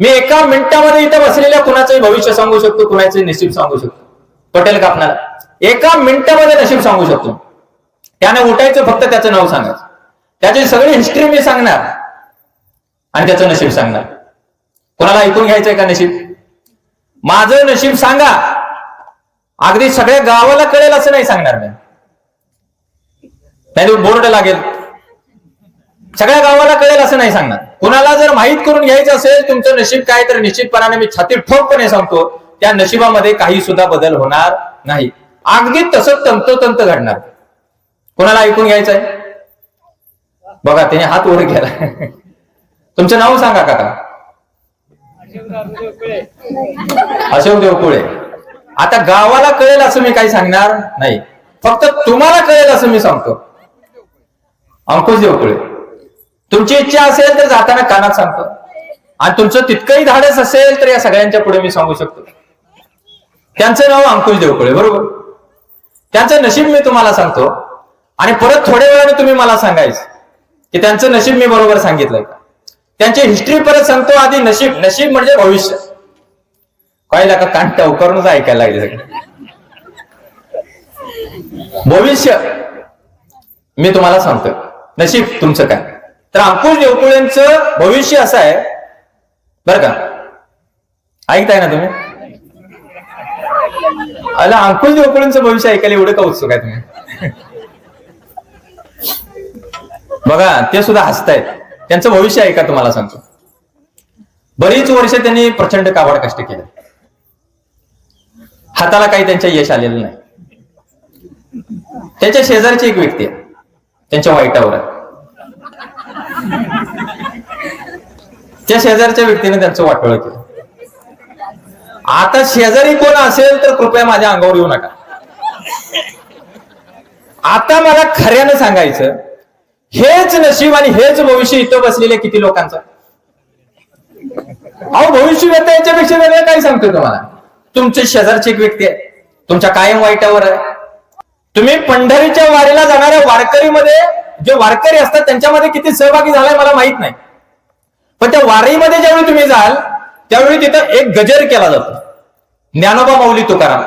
मी एका मिनिटामध्ये इथं बसलेल्या कुणाचंही भविष्य सांगू शकतो कुणाचे नशीब सांगू शकतो. पटेल का आपल्याला एका मिनिटामध्ये नशीब सांगू शकतो. त्याने उठायचं फक्त त्याचं नाव सांगायचं त्याची सगळी हिस्ट्री मी सांगणार. आणि त्याचं नशीब सांगणार. कोणाला ऐकून घ्यायचंय का नशीब? माझं नशीब सांगा. अगदी सगळ्या गावाला कळेल असं नाही सांगणार मी. नाही बोर्ड लागेल. सगळ्या गावाला कळेल असं नाही सांगणार. कुणाला जर माहीत करून घ्यायचं असेल तुमचं नशीब काय तर निश्चितपणाने मी छाती ठोकपणे सांगतो त्या नशिबामध्ये काही सुद्धा बदल होणार नाही. अगदी तसंच तंतोतंत घडणार. कोणाला ऐकून घ्यायचंय बघा त्याने हात वर केला. तुमचं नाव सांगा काका. अशोक देवकुळे. आता गावाला कळेल असं मी काही सांगणार नाही. फक्त तुम्हाला कळेल असं मी सांगतो. अंकुश देवकुळे. तुमची इच्छा असेल तर जाताना कानात सांगतो. आणि तुमचं तितकंही धाडस असेल तर या सगळ्यांच्या पुढे मी सांगू शकतो. त्यांचं नाव अंकुश देवकुळे बरोबर? त्यांचं नशीब मी तुम्हाला सांगतो. आणि परत थोड्या वेळाने तुम्ही मला सांगायचं की त्यांचं नशीब मी बरोबर सांगितलंय का? त्यांची हिस्ट्री परत सांगतो आधी नशीब. नशीब म्हणजे भविष्य. कळला का? कान टवकरूनच ऐकायला लागले सगळे. भविष्य मी तुम्हाला सांगतो नशीब तुमचं काय? तर अंकुश देवकुळेंचं भविष्य असं आहे. बरं का? ऐकताय ना तुम्ही? अला अंकुश देवकुळेंचं भविष्य ऐकायला एवढं का उत्सुक आहे तुम्ही? बघा ते सुद्धा हसतायत. त्यांचं भविष्य ऐका तुम्हाला सांगतो? बरीच वर्ष त्यांनी प्रचंड काबाड कष्ट केले. हाताला काही त्यांच्या यश आलेलं नाही. त्याच्या शेजारची एक व्यक्ती आहे त्यांच्या वाईटावर. आहे त्या शेजारच्या व्यक्तीने त्यांचं वाटोळ केलं. आता शेजारी कोण असेल तर कृपया माझ्या अंगावर येऊ नका. आता मला खऱ्यानं सांगायचं हेच नशीब आणि हेच भविष्य इथं बसलेले किती लोकांचं? अहो भविष्य व्यक्त याच्यापेक्षा वेगळं काय सांगतोय तुम्हाला. तुमचे शेजारची एक व्यक्ती आहे तुमच्या कायम वाईटावर आहे. तुम्ही पंढरीच्या वारीला जाणाऱ्या वारकरीमध्ये जे वारकरी असतात त्यांच्यामध्ये किती सहभागी झालाय मला माहीत नाही. पण त्या वारीमध्ये ज्यावेळी तुम्ही जाल त्यावेळी तिथं एक गजर केला जातो. ज्ञानोबा माऊली तुकाराम.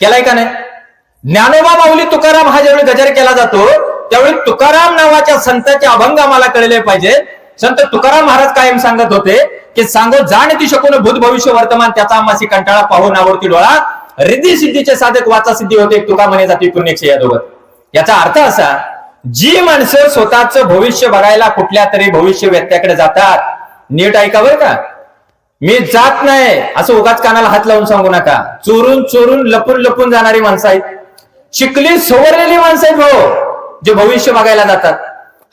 केलाय का नाही? ज्ञानोबा माऊली तुकाराम हा ज्यावेळी गजर केला जातो त्यावेळी तुकाराम नावाच्या संताचे अभंग आम्हाला कळले पाहिजे. संत तुकाराम महाराज कायम सांगत होते की सांगो जाण ती शकून भूत भविष्य वर्तमान त्याचा आम्हासी कंटाळा पाहून आवडती डोळा. रिद्धी सिद्धीचे साधक वाचा सिद्धी होते तुका म्हणे जाते पुण्यक्षे या दोघं. याचा अर्थ असा जी माणसं स्वतःच भविष्य बघायला कुठल्या तरी भविष्य व्यक्त्याकडे जातात नीट ऐका का. मी जात नाही असं उगाच कानाला हात लावून सांगू नका. चोरून चोरून लपून लपून जाणारी माणसं आहेत. शिकली सवरलेली माणसं आहेत भाऊ जे भविष्य बघायला जातात.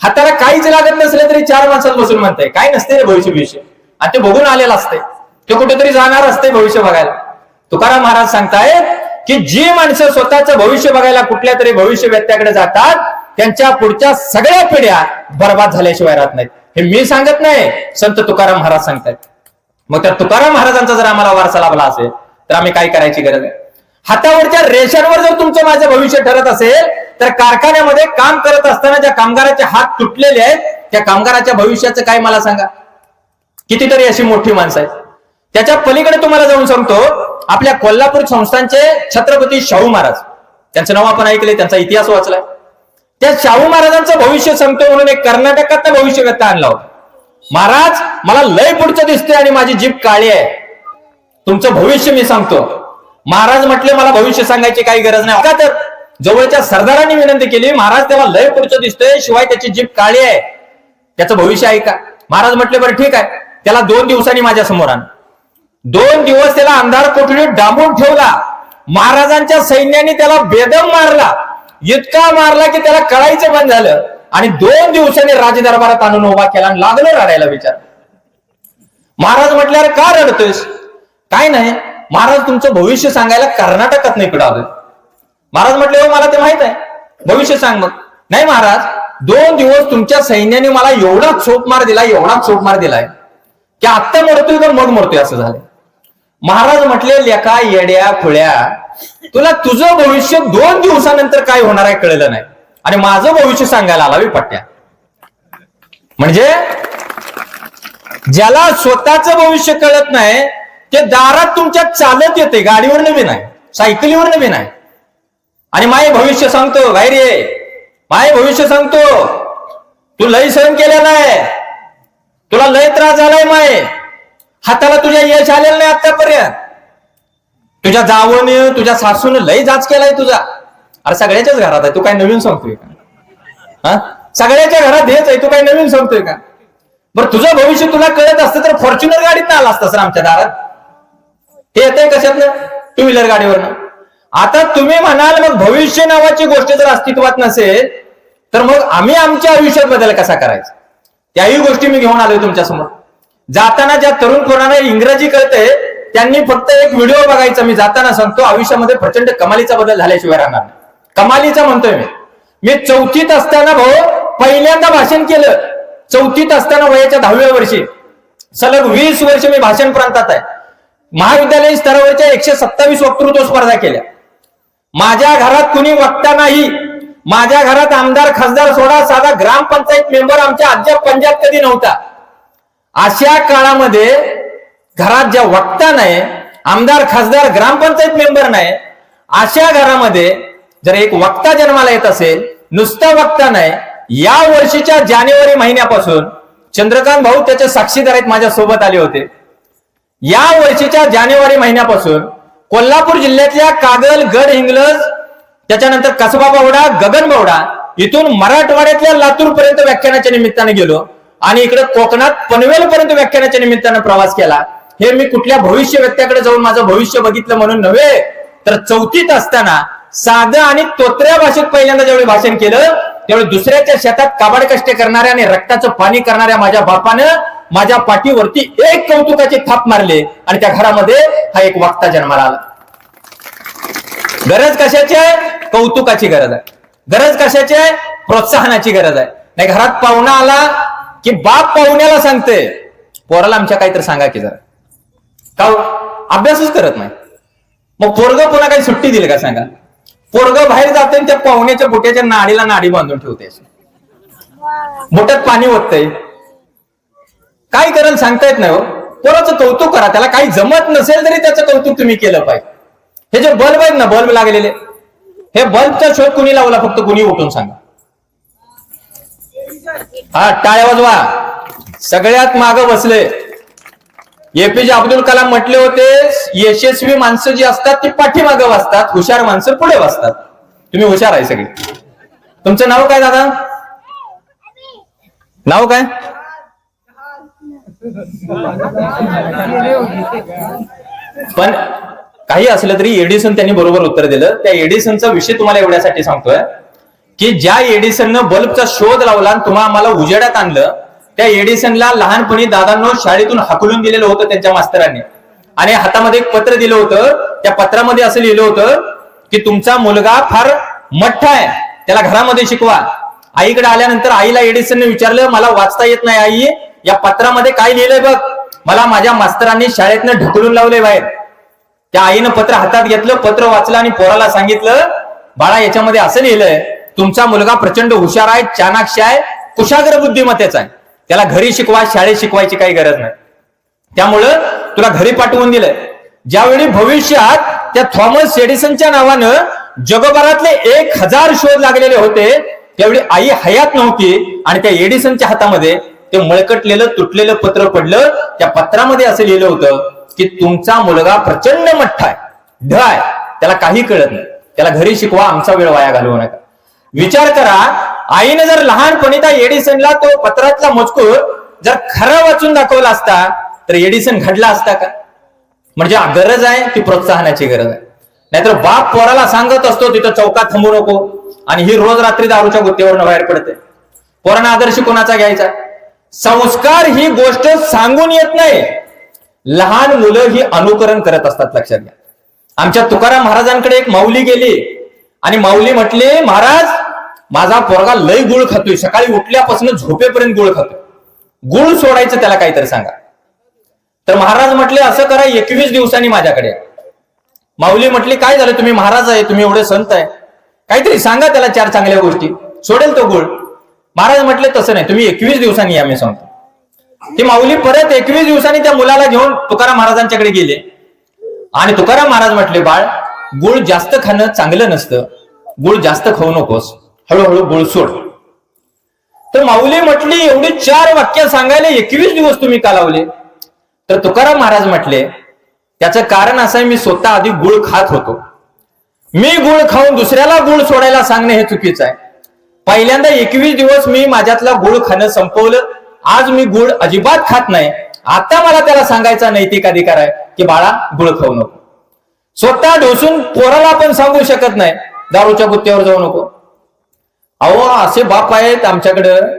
हाताला काहीच लागत नसलं तरी चार माणसात बसून म्हणताय काय नसते रे भविष्य भविष्य आणि ते बघून आलेलं असते ते कुठेतरी जाणार असते भविष्य बघायला. तुकाराम महाराज सांगतायत की जी माणसं स्वतःचं भविष्य बघायला कुठल्या तरी भविष्य व्यक्त्याकडे जातात त्यांच्या पुढच्या सगळ्या पिढ्या बर्बाद झाल्याशिवाय राहत नाहीत. हे मी सांगत नाही संत तुकाराम महाराज सांगतायत. मग त्या तुकाराम महाराजांचा जर आम्हाला वारसा लाभला असेल तर आम्ही काय करायची गरज आहे? हातावरच्या रेषांवर जर तुमचं माझं भविष्य ठरत असेल तर कारखान्यामध्ये काम करत असताना ज्या कामगाराचे हात तुटलेले आहेत त्या कामगाराच्या भविष्याचं काय मला सांगा? कितीतरी अशी मोठी माणसं आहेत. त्याच्या पलीकडे तुम्हाला जाऊन सांगतो आपल्या कोल्हापूर संस्थांचे छत्रपती शाहू महाराज. त्यांचं नाव आपण ऐकले त्यांचा इतिहास वाचलाय. त्या शाहू महाराजांचं भविष्य सांगतो म्हणून एक कर्नाटकात भविष्य व्यक्त आणला होता. महाराज मला लय पुढचं दिसते आणि माझी जीप काळी आहे. तुमचं भविष्य मी सांगतो. महाराज म्हटले मला भविष्य सांगायची काही गरज नाही. का तर जवळच्या सरदारांनी विनंती केली महाराज त्याला लय पुढचं दिसतंय शिवाय त्याची जीप काळी आहे. त्याचं भविष्य ऐका. महाराज म्हटले बरं ठीक आहे. त्याला दोन दिवसांनी माझ्यासमोर आण. दोन दिवस त्याला अंधार कोठडीत डांबून ठेवला. महाराजांच्या सैन्याने त्याला बेदम मारला. इतका मारला की त्याला कळायचं बंद झालं. आणि दोन दिवसांनी राजदरबारात आणून उभा केला आणि लागलं रडायला विचार. महाराज म्हटल्यावर का रडतोयस? काय नाही. महाराज तुमचं भविष्य सांगायला कर्नाटकात नाही इकडं आलोय. महाराज म्हटले हो मला ते माहीत आहे. भविष्य सांग मग. नाही महाराज दोन दिवस तुमच्या सैन्याने मला एवढा चोपमार दिलाय एवढा चोपमार दिलाय की आत्ता मरतोय तर मग मरतोय असं झालं महाराज म्हटले लेखा येड्या खुळ्या तुला तुझं भविष्य दोन दिवसानंतर काय होणार आहे कळलं नाही. आणि माझं भविष्य सांगायला आला पट्ट्या. म्हणजे ज्याला स्वतःच भविष्य कळत नाही ते दारात तुमच्या चालत येते गाडीवर नवीन नाही सायकलीवर नवीन नाही. आणि माय भविष्य सांगतो बाहेर ये. माय भविष्य सांगतो तू लय सहन केलेला आहे तुला लय त्रास झालाय माय. हाताला तुझ्या यश आलेलं नाही आतापर्यंत तुझ्या जावने तुझ्या सासून लय जाच केलाय तुझा. अरे सगळ्याच्याच घरात आहे तू काय नवीन सांगतोय का? हा? सगळ्याच्या घरात हेच आहे तू काय नवीन सांगतोय का? बरं तुझं भविष्य तुला कळत असतं तर फॉर्च्युनर गाडीत आला असतं सर आमच्या दारात. ते येतंय कशातलं? Two wheeler गाडीवरनं. आता तुम्ही म्हणाल मग भविष्य नावाची गोष्ट जर अस्तित्वात नसेल तर मग आम्ही आमच्या आयुष्यात बदल कसा करायचा? त्याही गोष्टी मी घेऊन आलोय तुमच्यासमोर. जाताना ज्या तरुण कोणाला इंग्रजी कळते त्यांनी फक्त एक व्हिडिओ बघायचा मी जाताना सांगतो आयुष्यामध्ये प्रचंड कमालीचा बदल झाल्याशिवाय राहणार कमालीचा म्हणतोय मी. मी चौथीत असताना भाऊ पहिल्यांदा भाषण केलं. चौथीत असताना वयाच्या दहाव्या वर्षी. सलग वीस वर्ष मी भाषण प्रांतात आहे. महाविद्यालयीन स्तरावरच्या एकशे सत्तावीस वक्तृत्व स्पर्धा केल्या. माझ्या घरात कुणी वक्ता नाही. माझ्या घरात आमदार खासदार सोडा साधा ग्रामपंचायत मेंबर आमच्या आजच्या पंजाब कधी नव्हता. अशा काळामध्ये घरात ज्या वक्ता नाही आमदार खासदार ग्रामपंचायत मेंबर नाही अशा घरामध्ये जर एक वक्ता जन्माला येत असेल नुसता वक्ता नाही या वर्षीच्या जानेवारी महिन्यापासून चंद्रकांत भाऊ त्याचे साक्षीदार आहेत माझ्या सोबत आले होते. या वर्षीच्या जानेवारी महिन्यापासून कोल्हापूर जिल्ह्यातल्या कागल गड हिंगलज त्याच्यानंतर कसबा बावडा गगन बावडा इथून मराठवाड्यातल्या लातूरपर्यंत व्याख्यानाच्या निमित्ताने गेलो. आणि इकडे कोकणात पनवेल पर्यंत व्याख्यानाच्या निमित्तानं प्रवास केला. हे मी कुठल्या भविष्य व्यक्त्याकडे जाऊन माझं भविष्य बघितलं म्हणून नव्हे तर चौथीत असताना साधं आणि तोत्र्या भाषेत पहिल्यांदा ज्यावेळी भाषण केलं त्यावेळी दुसऱ्याच्या शेतात काबाड कष्ट करणाऱ्या आणि रक्ताचं पाणी करणाऱ्या माझ्या बापानं माझ्या पाठीवरती एक कौतुकाची थाप मारले आणि त्या घरामध्ये हा एक वक्ता जन्माला आला. गरज कशाची आहे? कौतुकाची गरज आहे. गरज कशाची आहे? प्रोत्साहनाची गरज आहे. नाही घरात पाहुणा आला की बाप पाहुण्याला सांगते. पोराला आमच्या काहीतरी सांगा की जरा. का हो? अभ्यासच करत नाही. मग पोरग पुन्हा काही सुट्टी दिली का सांगा? पोरग बाहेर जाते आणि त्या पाहुण्याच्या बुट्याच्या नाडीला नाडी बांधून ठेवते. बोटात पाणी ओततंय. काय करेल सांगता येत नाही हो. पोराचं कौतुक करा. त्याला काही जमत नसेल तरी त्याचं कौतुक तुम्ही केलं पाहिजे. हे जे बल्ब आहेत ना बल्ब लागलेले. हे बल्बचा शोध कुणी लावला? फक्त कुणी उठून सांगा. हा टाळ्या वाजवा. सगळ्यात माग बसले. एपीजे अब्दुल कलाम म्हटले होते यशस्वी माणसं जी असतात ती पाठीमागं वाचतात हुशार माणसं पुढे वाचतात तुम्ही हुशार आहे सगळे. तुमचं नाव काय दादा? नाव काय? पण काही असलं तरी एडिसन त्यांनी बरोबर उत्तर दिलं. त्या एडिसनचा विषय तुम्हाला एवढ्यासाठी सांगतोय. की ज्या एडिसननं बल्बचा शोध लावला आणि तुम्हा आम्हाला उजेडात आणलं त्या एडिसनला लहानपणी दादांनो शाळेतून हाकलून दिलेलं होतं त्यांच्या मास्तरांनी. आणि हातामध्ये एक पत्र दिलं होतं त्या पत्रामध्ये असं लिहिलं होतं की तुमचा मुलगा फार मठ्ठा आहे त्याला घरामध्ये शिकवा. आईकडे आल्यानंतर आईला एडिसनने विचारलं मला वाचता येत नाही आई या पत्रामध्ये काय लिहिलंय बघ. मला माझ्या मास्तरांनी शाळेतनं ढकलून लावले बाहेर. त्या आईनं पत्र हातात घेतलं पत्र वाचलं आणि पोराला सांगितलं बाळा याच्यामध्ये असं लिहिलंय तुमचा मुलगा प्रचंड हुशार आहे चाणाक्ष आहे कुशाग्र बुद्धिमत्तेचा आहे. त्याला घरी शिकवा शाळेत शिकवायची काही गरज नाही. त्यामुळं तुला घरी पाठवून दिलंय. ज्यावेळी भविष्यात त्या थॉमस एडिसनच्या नावानं जगभरातले एक हजार शोध लागलेले होते त्यावेळी आई हयात नव्हती आणि त्या एडिसनच्या हातामध्ये ते मळकटलेलं तुटलेलं पत्र पडलं. त्या पत्रामध्ये असं लिहिलं होतं की तुमचा मुलगा प्रचंड मठ्ठा आहे ढ आहे. त्याला काही कळत नाही. त्याला घरी शिकवा आमचा वेळ वाया घालवू नका. विचार करा आईने जर लहानपणी त्या एडिसनला तो पत्रातला मजकूर जर खरा वाचून दाखवला असता तर एडिसन घडला असता का? म्हणजे गरज आहे ती प्रोत्साहनाची गरज आहे. नाहीतर बाप पोराला सांगत असतो तिथं चौकात थांबू नको. आणि ही रोज रात्री दारूच्या गुत्तेवरून बाहेर पडते. पोरांना आदर्श कोणाचा घ्यायचा? संस्कार ही गोष्ट सांगून येत नाही. लहान मुलं ही अनुकरण करत असतात लक्षात घ्या. आमच्या तुकाराम महाराजांकडे एक माऊली गेली. आणि माऊली म्हटली महाराज माझा पोरगा लय गुळ खातोय. सकाळी उठल्यापासून झोपेपर्यंत गुळ खातोय. गुळ सोडायचं त्याला काहीतरी सांगा. तर महाराज म्हटले असं करा एकवीस दिवसांनी माझ्याकडे माऊली म्हटली काय झालं? तुम्ही महाराज आहे तुम्ही एवढे संत आहे. काहीतरी सांगा त्याला चार चांगल्या गोष्टी. सोडेल तो गुळ. महाराज म्हटले तसं नाही तुम्ही एकवीस दिवसांनी या मी सांगतो. ती माऊली परत एकवीस दिवसांनी त्या मुलाला घेऊन तुकाराम महाराजांच्याकडे गेले. आणि तुकाराम महाराज म्हटले बाळ गुळ जास्त खाणं चांगलं नसतं. गुळ जास्त खाऊ नकोस. हळूहळू गुळ सोड. तर माऊली म्हटली एवढी चार वाक्य सांगायला एकवीस दिवस तुम्ही का लावले? तर तुकाराम महाराज म्हटले त्याचं कारण असं आहे मी स्वतः आधी गुळ खात होतो. मी गुळ खाऊन दुसऱ्याला गुळ सोडायला सांगणे हे चुकीचं आहे. पहिल्यांदा एकवीस दिवस मी माझ्यातला गुळ खाणं संपवलं. आज मी गुळ अजिबात खात नाही. आता मला त्याला सांगायचा नैतिक अधिकार आहे की बाळा गुळ खाऊ नको. स्वतः ढोसून पोराला पण सांगू शकत नाही. दारूच्या गुत्त्यावर जाऊ नको. अहो असे बाप आहेत आमच्याकडं.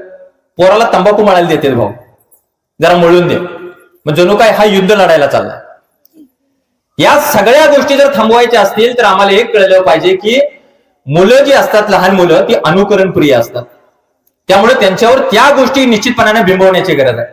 पोराला तंबाखू मळायला देते भाऊ. जरा मळून दे. मग जणू काय हा युद्ध लढायला चालला या सगळ्या गोष्टी जर थांबवायच्या असतील तर आम्हाला एक कळलं पाहिजे की मुलं जी असतात लहान मुलं ती अनुकरण प्रिय असतात. त्यामुळे त्यांच्यावर त्या गोष्टी निश्चितपणाने बिंबवण्याची गरज आहे.